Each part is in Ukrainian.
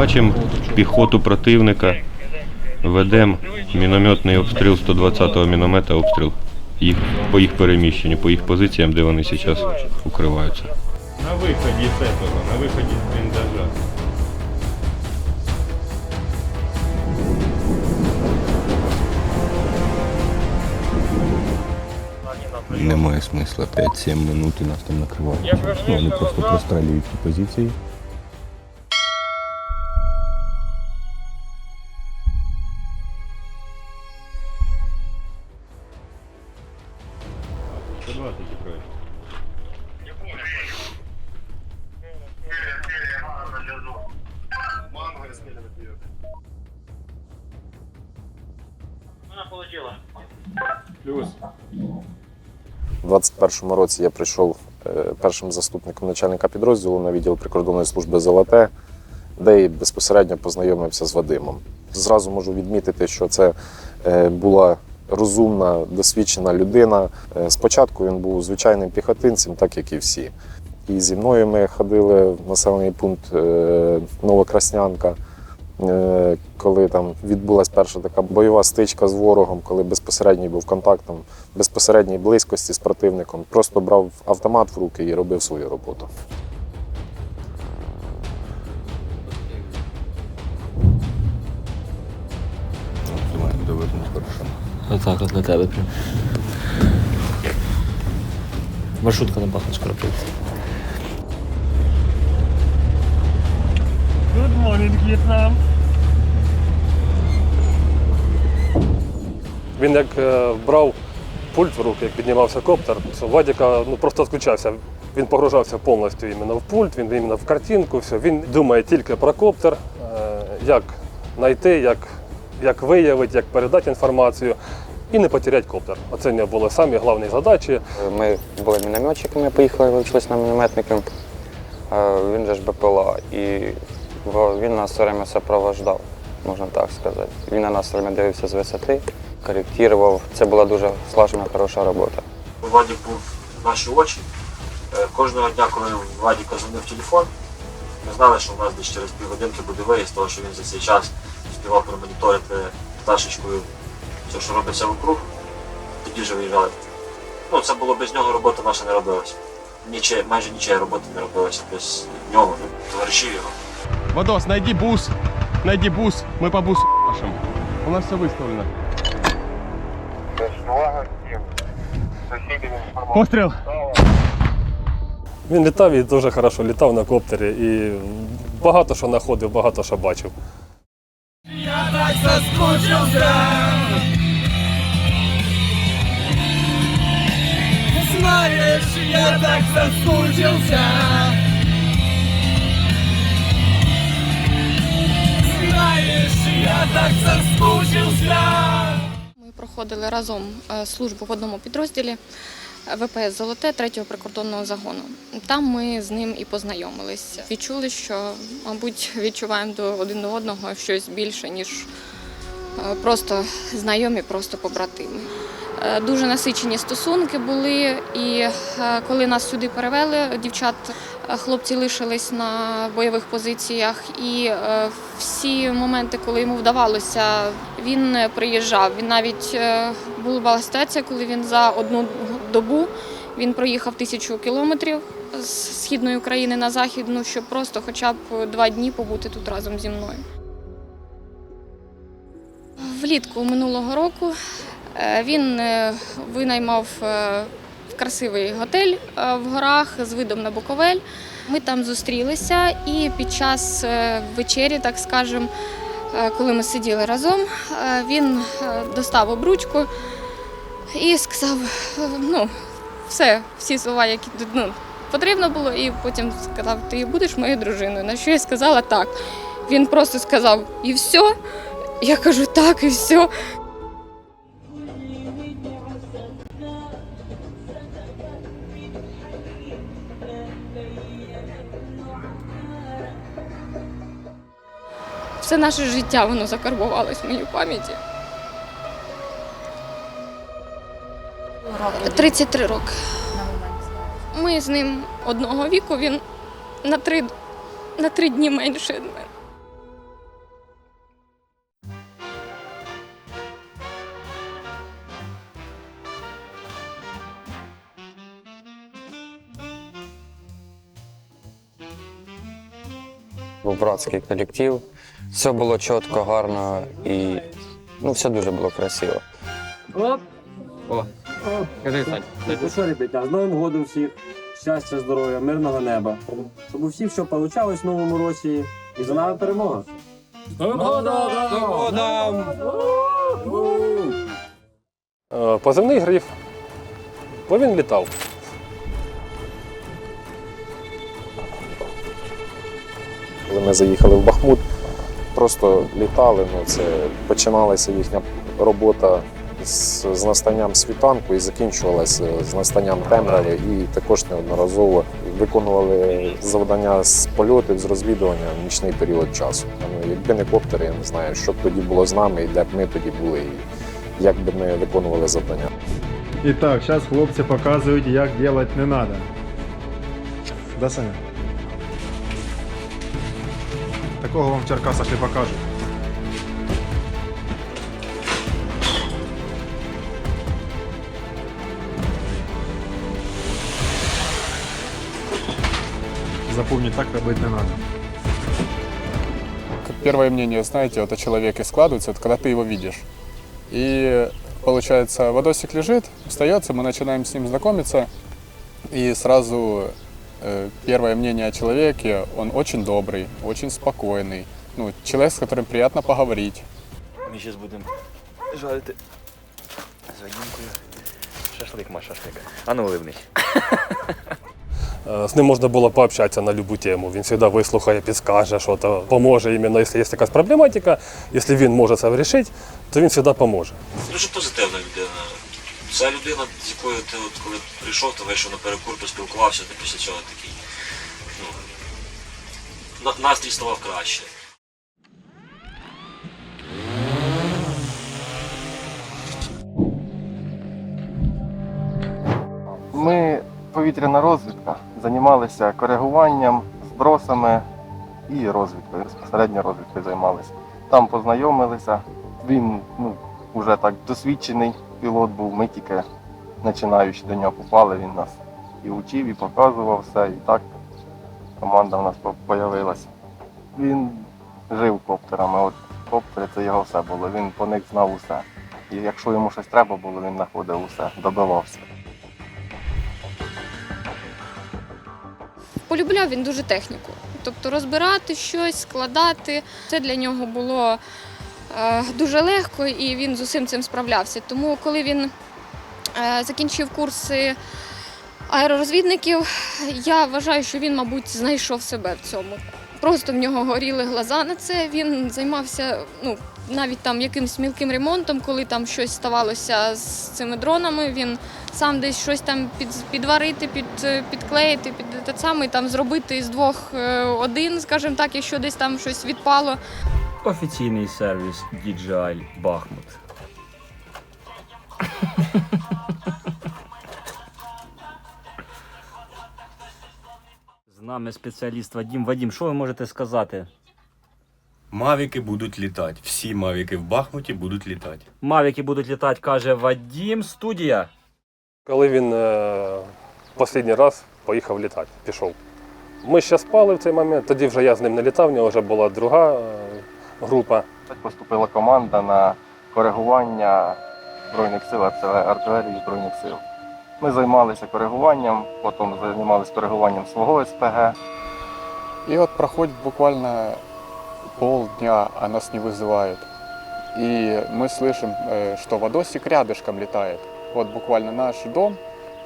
Бачимо піхоту противника. Ведемо мінометний обстріл 120-го міномета, обстріл їх, по їх переміщенню, по їх позиціям, де вони зараз укриваються. На виході з цього, на виході з бліндажа. Немає смисла 5-7 минут і нас там накривають. Ну, вони просто прострелюють ті позиції. У 21-му році я прийшов е, першим заступником начальника підрозділу на відділ прикордонної служби Золоте, де і безпосередньо познайомився з Вадимом. Зразу можу відмітити, що це е, була розумна, досвідчена людина. Е, Спочатку він був звичайним піхотинцем, так як і всі. І зі мною ми ходили в населений пункт е, Новокраснянка. Е, коли там відбулася перша така бойова стичка з ворогом, коли безпосередній був контакт там, безпосередній близькості з противником, просто брав автомат в руки і робив свою роботу. Отак от для тебе прям. Маршрутка на бахне скоро прийде. Good morning, Vietnam. Він як е, брав пульт в руки, як піднімався коптер, то Вадіка ну, просто відключався. Він погружався повністю іменно в пульт, він іменно в картинку, все. Він думає тільки про коптер, е, як знайти, як, як виявити, як передати інформацію і не потеряти коптер. Оце нього були самі головні задачі. Ми були мінометчиками, поїхали, вивчились на мінометників. Е, Він же ж БПЛА, і він нас все время сопровождав, можна так сказати. Він на нас все время дивився з висоти, коректував. Це була дуже слажена, хороша робота. Владик був в наші очі. Е, Кожного дня, коли Владіка дзвонив телефон, ми знали, що у нас десь через півгодинки буде виїзд, тому що він за цей час співав промоніторити пташечкою все, що робиться вокруг. Тоді вже виїжджали. Ну, це було без нього робота наша не робилася. Ніче, майже нічия робота не робилася без нього, товаришів його. Вадос, найди бус. Найди бус. Мы по бусу машем. У нас все выставлено. Пострел. Він літав і дуже хорошо літав на коптері і багато що знаходив, багато що бачив. Знаешь, я так соскучился. Знаешь, я так соскучился. Ми проходили разом е, службу в одному підрозділі е, ВПС Золоте 3-го прикордонного загону. Там ми з ним і познайомились. Відчули, що, мабуть, відчуваємо до один до одного щось більше, ніж просто знайомі, просто побратими. Е, Дуже насичені стосунки були, і е, коли нас сюди перевели, дівчат, е, хлопці лишились на бойових позиціях, і е, всі моменти, коли йому вдавалося, він е, приїжджав. Він навіть е, була ситуація, коли він за одну добу він проїхав тисячу кілометрів з східної України на західну, щоб просто хоча б два дні побути тут разом зі мною. Влітку минулого року е, він е, винаймав е, красивий готель в горах з видом на Буковель. Ми там зустрілися, і під час вечері, так скажемо, коли ми сиділи разом, він достав обручку і сказав: ну, все, всі слова, які ну, потрібно було, і потім сказав, ти будеш моєю дружиною. На що я сказала так. Він просто сказав, і все. Я кажу, так, і все. Все наше життя воно закарбувалось в моїй пам'яті. 33 роки. Ми з ним одного віку, він на три, на три дні менше. Був братський колектив. Все було чітко, гарно і ну, все дуже було красиво. Ну що, ребята, з Новим годом всіх. Щастя, здоров'я, мирного неба. Щоб у всіх все вийшло в новому році. І за нами перемога. Е, Позивний гриф, бо він літав. Коли ми заїхали в Бахмут, просто літали. Ну, це починалася їхня робота з, з настанням світанку і закінчувалася з настанням темряви. І також неодноразово виконували завдання з польотів, з розвідування в нічний період часу. Ну, якби не коптери, я не знаю, що б тоді було з нами і де б ми тоді були, і як би ми виконували завдання. І так, зараз хлопці показують, як робити не треба. Да, Саня? Такого вам в Черкасах не покажуть. Запомни, так робити не. Как первое мнение, знаете, вот о человеке складывается, это когда ты его видишь. И получается, Водосик лежит, остается, мы начинаем с ним знакомиться, и сразу первое мнение о человеке, он очень добрый, очень спокойный, ну, человек, с которым приятно поговорить. Ми зараз будемо жарити з Вадімкою. Шашлик, ма шашлик. А ну вивнись. Е, З ним можна було пообщатися на будь-яку тему. Він завжди вислухає, підскаже, що то поможе іменно, якщо є якась проблематика. Якщо він може це вирішити, то він завжди поможе. Дуже позитивна людина. Це людина, з якою ти от коли прийшов, ти вийшов на перекур, поспілкувався, ти після цього такий. Ну, настрій ставав краще. Ми повітряна розвідка, займалися коригуванням, збросами і розвідкою, безпосередньо розвідкою займалися. Там познайомилися. Він ну, вже так досвідчений пілот був, ми тільки починаючи до нього попали, він нас і учив, і показував все. І так команда в нас з'явилася. Він жив коптерами. От коптери це його все було. Він по них знав усе. І якщо йому щось треба було, він знаходив усе, добивався. Полюбляв він дуже техніку. Тобто розбирати щось, складати. Це для нього було дуже легко і він з усім цим справлявся. Тому, коли він е, закінчив курси аеророзвідників, я вважаю, що він, мабуть, знайшов себе в цьому. Просто в нього горіли глаза на це. Він займався ну, навіть там якимсь мілким ремонтом, коли там щось ставалося з цими дронами. Він сам десь щось там під, підварити, під, підклеїти, під те саме, там зробити з двох е, один, скажімо так, якщо десь там щось відпало. Офіційний сервіс DJI Бахмут. З нами спеціаліст Вадім. Вадім, що ви можете сказати? Мавіки будуть літати. Всі мавіки в Бахмуті будуть літати. Мавіки будуть літати, каже Вадім. Студія. Коли він е, останній раз поїхав літати, пішов. Ми ще спали в цей момент, тоді вже я з ним не літав, в нього вже була друга е, група. Так поступила команда на коригування Збройних сил, а це артилерії Збройних сил. Ми займалися коригуванням, потім займалися коригуванням свого СПГ. И вот проходит буквально полдня, а нас не вызывают. И мы слышим, э, что Водосик рядышком летает. Вот буквально наш дом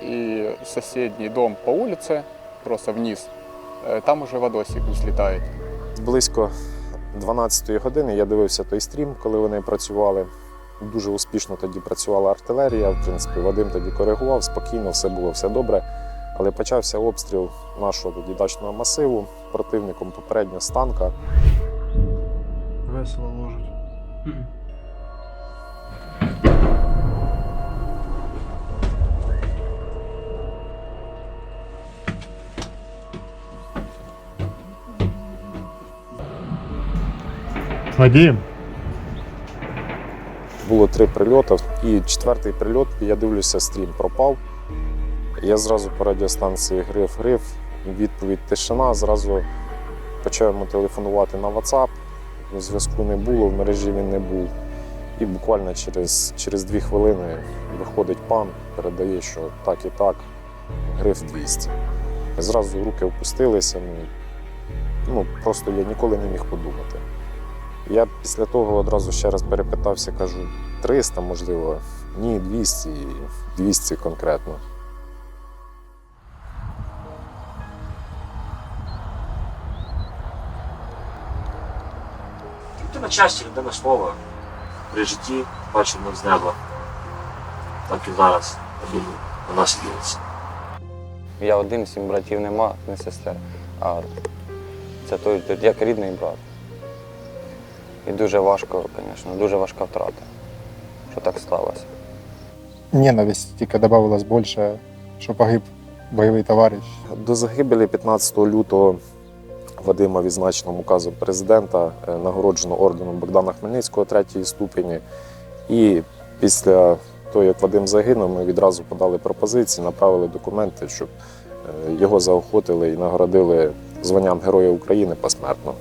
и соседний дом по улице, просто вниз, э, там уже Водосик взлетает. Близько 12-ї години я дивився той стрім, коли вони працювали. Дуже успішно тоді працювала артилерія. В принципі, Вадим тоді коригував, спокійно, все було все добре. Але почався обстріл нашого тоді дачного масиву противником попередньо з танка. Весело ложить. Вадим, Було три прильоти, і четвертий прильот, я дивлюся, стрім пропав. Я зразу по радіостанції гриф-гриф, відповідь тишина, зразу почав телефонувати на WhatsApp, зв'язку не було, в мережі він не був. І буквально через, через дві хвилини виходить пан, передає, що так і так, гриф 200. Зразу руки опустилися. Ну, ну, просто я ніколи не міг подумати. Я після того одразу ще раз перепитався, кажу, 300, можливо, ні, 200, 200 конкретно. Людина часті, людина слова. При житті бачимо з неба. Так і зараз, я думаю, на нас дивиться. Я один, сім братів нема, не сестер. А це той як рідний брат. І дуже важко, звісно, дуже важка втрата, що так сталося. Ненависть тільки додавалось більше, що погиб бойовий товариш. До загибелі 15 лютого Вадима відзначеним указом президента е, нагороджено орденом Богдана Хмельницького третьої ступені. І після того, як Вадим загинув, ми відразу подали пропозиції, направили документи, щоб е, його заохотили і нагородили званням Героя України посмертно.